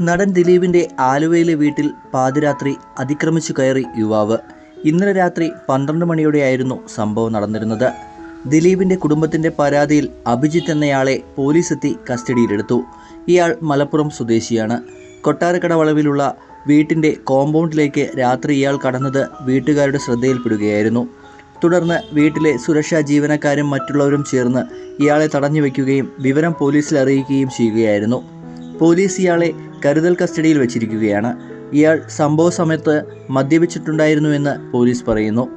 നടൻ ദിലീപിന്റെ ആലുവയിലെ വീട്ടിൽ പാതിരാത്രി അതിക്രമിച്ചു കയറി യുവാവ്. ഇന്നലെ രാത്രി പന്ത്രണ്ട് മണിയോടെയായിരുന്നു സംഭവം നടന്നിരുന്നത്. ദിലീപിന്റെ കുടുംബത്തിന്റെ പരാതിയിൽ അഭിജിത്ത് എന്നയാളെ പോലീസ് എത്തി കസ്റ്റഡിയിലെടുത്തു. ഇയാൾ മലപ്പുറം സ്വദേശിയാണ്. കൊട്ടാരക്കട വളവിലുള്ള വീട്ടിന്റെ കോമ്പൗണ്ടിലേക്ക് രാത്രി ഇയാൾ കടന്നത് വീട്ടുകാരുടെ ശ്രദ്ധയിൽപ്പെടുകയായിരുന്നു. തുടർന്ന് വീട്ടിലെ സുരക്ഷാ ജീവനക്കാരും മറ്റുള്ളവരും ചേർന്ന് ഇയാളെ തടഞ്ഞു വയ്ക്കുകയും വിവരം പോലീസിൽ അറിയിക്കുകയും ചെയ്യുകയായിരുന്നു. പോലീസ് ഇയാളെ കരുതൽ കസ്റ്റഡിയിൽ വച്ചിരിക്കുകയാണ്. ഇയാൾ സംഭവ സമയത്ത് മദ്യപിച്ചിട്ടുണ്ടായിരുന്നുവെന്ന് പോലീസ് പറയുന്നു.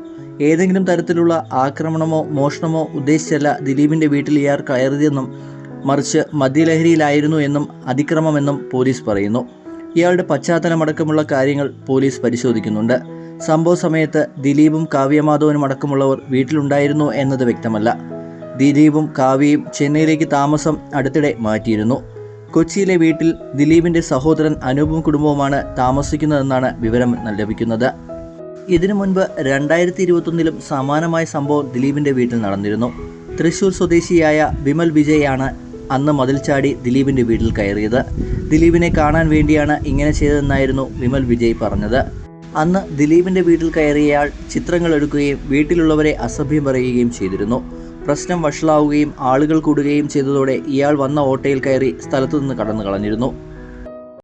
ഏതെങ്കിലും തരത്തിലുള്ള ആക്രമണമോ മോഷണമോ ഉദ്ദേശിച്ചല്ല ദിലീപിന്റെ വീട്ടിൽ ഇയാൾ കയറിയതെന്നും മറിച്ച് മദ്യലഹരിയിലായിരുന്നു എന്നും അതിക്രമമെന്നും പോലീസ് പറയുന്നു. ഇയാളുടെ പശ്ചാത്തലമടക്കമുള്ള കാര്യങ്ങൾ പോലീസ് പരിശോധിക്കുന്നുണ്ട്. സംഭവ സമയത്ത് ദിലീപും കാവ്യമാധവനും അടക്കമുള്ളവർ വീട്ടിലുണ്ടായിരുന്നു എന്നത് വ്യക്തമല്ല. ദിലീപും കാവ്യയും ചെന്നൈയിലേക്ക് താമസം അടുത്തിടെ മാറ്റിയിരുന്നു. കൊച്ചിയിലെ വീട്ടിൽ ദിലീപിന്റെ സഹോദരൻ അനൂപും കുടുംബവുമാണ് താമസിക്കുന്നതെന്നാണ് വിവരം ലഭിക്കുന്നത്. ഇതിനു മുൻപ് രണ്ടായിരത്തി ഇരുപത്തൊന്നിലും സമാനമായ സംഭവം ദിലീപിന്റെ വീട്ടിൽ നടന്നിരുന്നു. തൃശൂർ സ്വദേശിയായ വിമൽ വിജയാണ് അന്ന് മതിൽ ചാടി ദിലീപിന്റെ വീട്ടിൽ കയറിയത്. ദിലീപിനെ കാണാൻ വേണ്ടിയാണ് ഇങ്ങനെ ചെയ്തതെന്നായിരുന്നു വിമൽ വിജയ് പറഞ്ഞത്. അന്ന് ദിലീപിന്റെ വീട്ടിൽ കയറിയയാൾ ചിത്രങ്ങൾ എടുക്കുകയും വീട്ടിലുള്ളവരെ അസഭ്യം പറയുകയും ചെയ്തിരുന്നു. പ്രശ്നം വഷളാവുകയും ആളുകൾ കൂടുകയും ചെയ്തതോടെ ഇയാൾ വന്ന ഓട്ടയിൽ കയറി സ്ഥലത്തുനിന്ന് കടന്നു കളഞ്ഞിരുന്നു